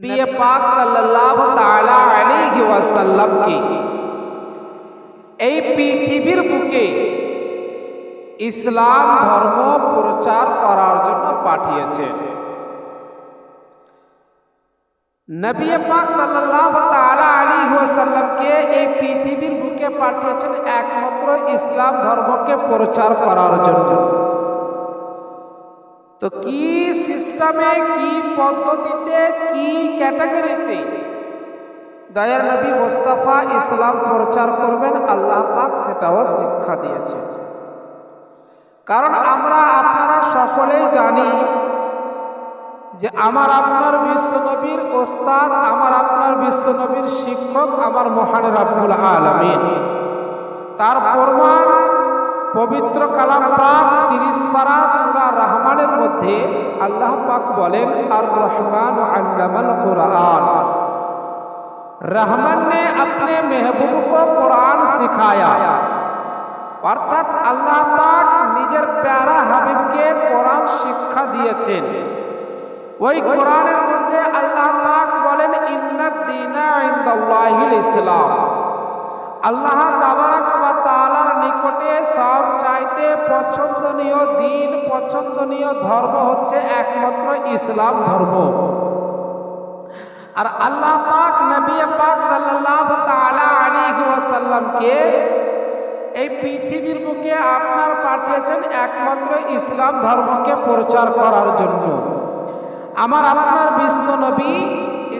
নবী পাক সাল্লাল্লাহু তাআলা আলাইহি ওয়াসাল্লামকে এই পৃথিবীর বুকে ইসলাম ধর্ম প্রচার করার জন্য পাঠিয়েছেন নবী পাক সাল্লাল্লাহু তাআলা আলাইহি ওয়াসাল্লামকে এই পৃথিবীর বুকে পাঠিয়েছেন একমাত্র ইসলাম ধর্মকে প্রচার করার জন্য তো কি সিস্টেমে কি পদ্ধতিতে কি ক্যাটাগরিতে দয়ার নবী মোস্তাফা ইসলাম প্রচার করবেন, আল্লাহ পাক সেটাও শিক্ষা দিয়েছে। কারণ আমরা আপনারা সকলেই জানি যে আমার আপনার বিশ্বনবীর ওস্তাদ, আমার আপনার বিশ্বনবীর শিক্ষক, আমার মহান রাব্বুল আলামিন। তার প্রমাণ পবিত্র কালাম পাক তিরিশ পারা সুরা রহমানের মধ্যে আল্লাহ পাক বলেন আর রহমান আল্লামাল কুরআন रहमान ने अपने महबूब को कुरान सिखाया অর্থাৎ আল্লাহ পাক নিজের প্যারা হাবিবকে কোরআন শিক্ষা দিয়েছেন ওই কোরআনের মধ্যে আল্লাহ পাক বলেন ইন্নাদ দীনা ইনদাল্লাহিল ইসলাম আল্লাহ তাবারাক ওয়া পছন্দনীয় ধর্ম হচ্ছে একমাত্র ইসলাম ধর্ম। আর আল্লাহ পাক নবী পাক সাল্লাল্লাহু তাআলা আলাইহি ওয়াসাল্লামকে এই পৃথিবীর বুকে আপনার পাঠিয়েছেন একমাত্র ইসলাম ধর্মকে প্রচার করার জন্য। আমার আপনার বিশ্ব নবী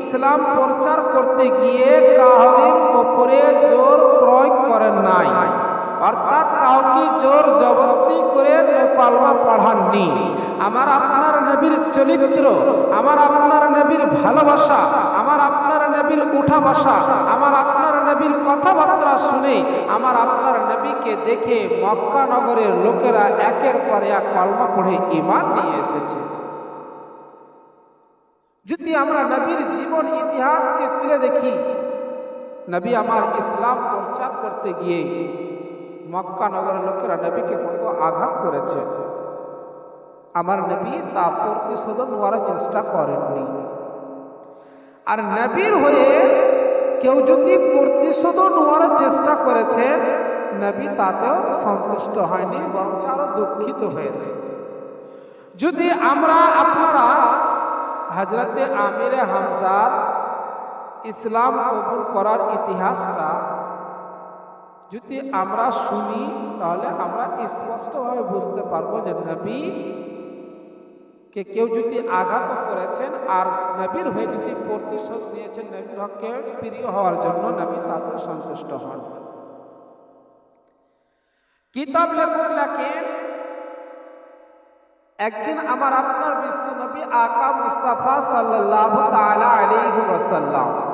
ইসলাম প্রচার করতে গিয়ে কাহরির ওপরে জোর প্রয়োগ করেন নাই। অর্থাৎ কাউকে জোর জবস্তি করে পালমা পড়াননি। আমার আপনার নবীর চরিত্র, আমার আপনার নবীর ভালোবাসা, আমার আপনার নবীর উঠা বসা আমার আপনার নবীর কথাবার্তা শুনে আমার আপনার নবীকে দেখে মক্কা নগরের লোকেরা একের পর এক পালমা পড়ে ইমান নিয়ে এসেছে। যদি আমরা নবীর জীবন ইতিহাসকে তুলে দেখি, নবী আমার ইসলাম প্রচার করতে গিয়ে মক্কা নগরের লোকেরা নবীকে কত আঘাত করেছে। আমার নবী তা প্রতিশোধন নেওয়ার চেষ্টা করেননি। আর নবীর হয়ে কেউ যদি প্রতিশোধন নেওয়ার চেষ্টা করেছে, নবী তাতেও সন্তুষ্ট হয়নি, বরং আরও দুঃখিত হয়েছে। যদি আমরা আপনারা হজরতে আমিরে হামজার ইসলাম কবুল করার ইতিহাসটা যদি আমরা শুনি, তাহলে আমরা স্পষ্টভাবে বুঝতে পারব যে নবী কে কেউ যদি আঘাত করেছেন আর নবীর হয়ে যদি প্রতিশোধ নিয়েছেন নবীর হককে প্রিয় হওয়ার জন্য, নবী তাতে সন্তুষ্ট হন। কিতাব লেখক লেখেন একদিন আমার আপনার বিশ্ব নবী আকা মুস্তাফা সাল্লাল্লাহু তাআলা আলাইহি ওয়াসাল্লাম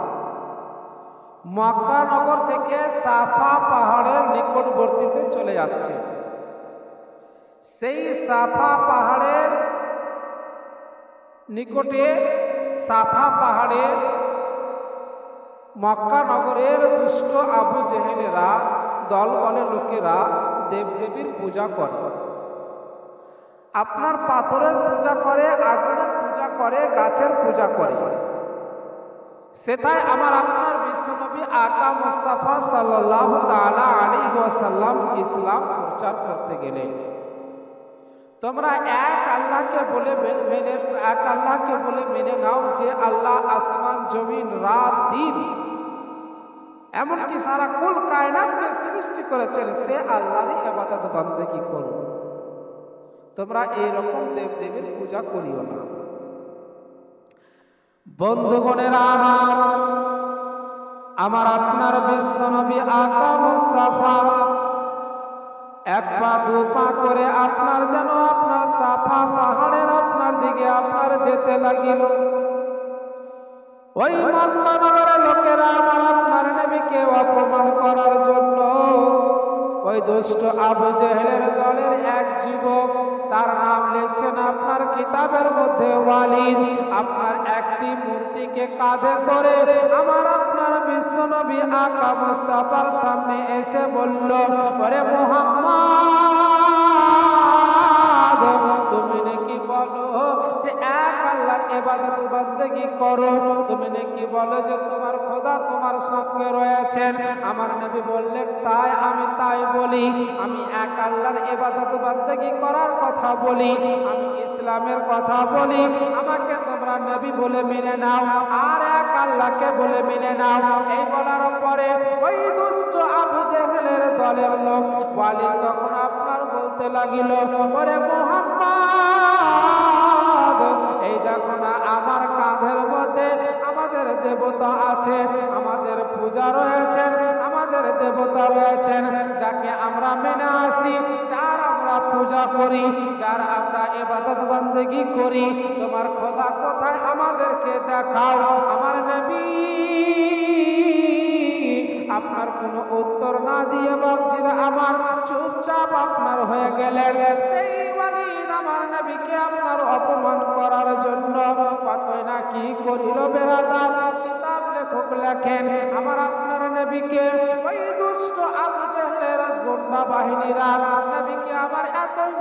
মক্কা নগর থেকে সাফা পাহাড়ের নিকটবর্তীতে চলে যাচ্ছে। সেই সাফা পাহাড়ের নিকটে সাফা পাহাড়ের মক্কা নগরের দুষ্ট আবু জেহেলেরা দল বলে লোকেরা দেবদেবীর পূজা করে। আপনার পাথরের পূজা করে, আগুনের পূজা করে, গাছের পূজা করে। সেটাই আমার আপনার বিশ্বনবী আকা মুস্তাফা সাল্লাহ তালা আলী ওয়াসাল্লাম ইসলাম প্রচার করতে গেলে তোমরা এক আল্লাহকে বলে মেনে এক আল্লাহকে বলে মেনে নাও যে আল্লাহ আসমান, জমিন, রাত, দিন এমনকি সারা কুল কায়নাতকে সৃষ্টি করেছেন, সে আল্লাহরই এবাদত বান্দেগি করো তোমরা এইরকম দেবদেবীর পূজা করিও না। বন্ধুগণেরা আমার আমার আপনার বিশ্ব নবী আকা মুস্তাফা, এক পা দু পা করে আপনার যেন আপনার সাফা পাহাড়ের আপনার দিকে আপনার যেতে লাগিল। ওই মক্কা নগরের লোকেরা আমার আপনার নবীকে অপমান করার জন্য ওই দুষ্ট আবু জেহেলের দলের এক যুবক, তার নাম লিখছেন আপনার কিতাবের মধ্যে ওয়ালিদ। আপনার একটি মূর্তিকে কাঁধে করে আমার আপনার বিশ্বনবী আকা মুস্তাফার সামনে এসে বলল, ওরে মোহাম্মদ! বলো যে এক আল্লাহর এবাদত বান্দেগি করো? তুমি নাকি বলো যে তোমার খোদা তোমার সঙ্গে রয়েছেন। আমার নবী বললেন, তাই আমি তাই বলি। আমি এক আল্লাহর এবাদত বান্দেগি করার কথা বলি? আমি ইসলামের কথা বলি। আমাকে তোমরা নবী বলে মেনে নাও, আর এক আল্লাহকে বলে মেনে নাও। এই বলার পরে ওই দুষ্ট আবু জেহেলের দলের লোক ওয়ালি তখন বলতে লাগিল। ওরে মোহাম্মদ, এই দেখো না, আমার কাঁধের মধ্যে আমাদের দেবতা আছে, আমাদের পূজা রয়েছেন আমাদের দেবতা রয়েছেন, যাকে আমরা মেনে আসি, যার আমরা পূজা করি, যার আমরা এবাদত বন্দেগি করি। তোমার খোদা কোথায় আমাদেরকে দেখাও, আমার নবী? আপনার কোনো উত্তর না দিয়ে মসজিদ আমার চুপচাপ আপনার হয়ে গেলেন। সেই ওয়ালিদ আমার নবীকে আপনার অপমান করার জন্য কতই না কি করিল বেরাদার। কিতাব লেখক লেখেন, আমার আপনার নবীকে ওই দুষ্ট আবু জেহেলের গুন্ডা বাহিনীরা, নবীকে আমার এতই